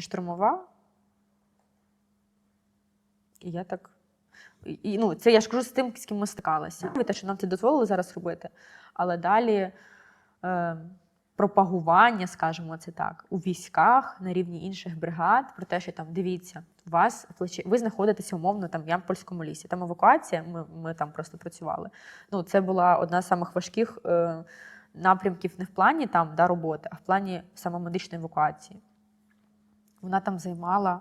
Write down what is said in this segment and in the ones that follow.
штурмова. І я так. І, ну, це я ж кажу з тим, з ким ми стикалися. Те, що нам це дозволили зараз робити. Але далі е, пропагування, скажімо це так, у військах на рівні інших бригад, про те, що там дивіться, вас плечі, ви знаходитеся умовно там в Ямпольському лісі. Там евакуація, ми, ми там просто працювали. Ну, це була одна з самих важких е, напрямків не в плані там да, роботи, а в плані саме медичної евакуації. Вона там займала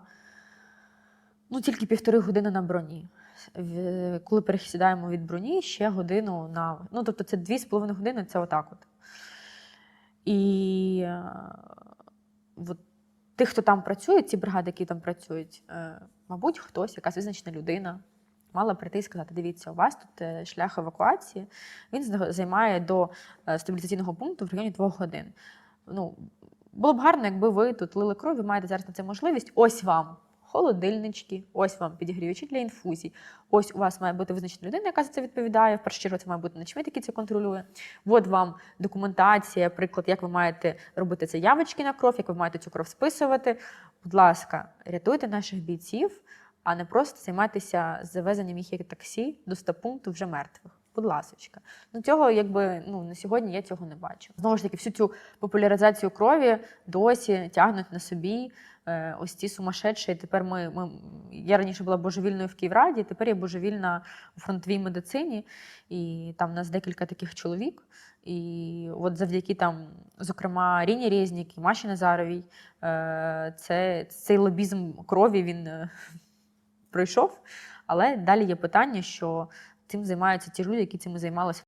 ну, тільки півтори години на броні. Коли пересідаємо від броні, ще годину на. Ну, тобто це дві з половиною години, це отак от. І е, от, тих, хто там працює, ці бригади, які там працюють, е, мабуть, хтось, якась визначена людина, мала прийти і сказати: дивіться, у вас тут е, шлях евакуації, він займає до стабілізаційного пункту в районі двох годин. Ну, було б гарно, якби ви тут лили кров, ви маєте зараз на це можливість. Ось вам холодильнички, ось вам підігрівачі для інфузій. Ось у вас має бути визначена людина, яка за це відповідає. В першу чергу це має бути начмет, який це контролює. От вам документація, приклад, як ви маєте робити це явочки на кров, як ви маєте цю кров списувати. Будь ласка, рятуйте наших бійців, а не просто займайтеся завезенням їх як таксі до стапункту вже мертвих. Будь ласочка. Ну цього якби ну на сьогодні я цього не бачу. Знову ж таки, всю цю популяризацію крові досі тягнуть на собі е, ось ці сумасшедші. Тепер ми, ми я раніше була божевільною в Київраді, тепер я божевільна у фронтовій медицині, і там у нас декілька таких чоловік. І от завдяки там, зокрема, Ріні Резнік і Маші Назаровій, е, це цей лобізм крові він е, пройшов. Але далі є питання, що цим займаються ті люди, які цим займалися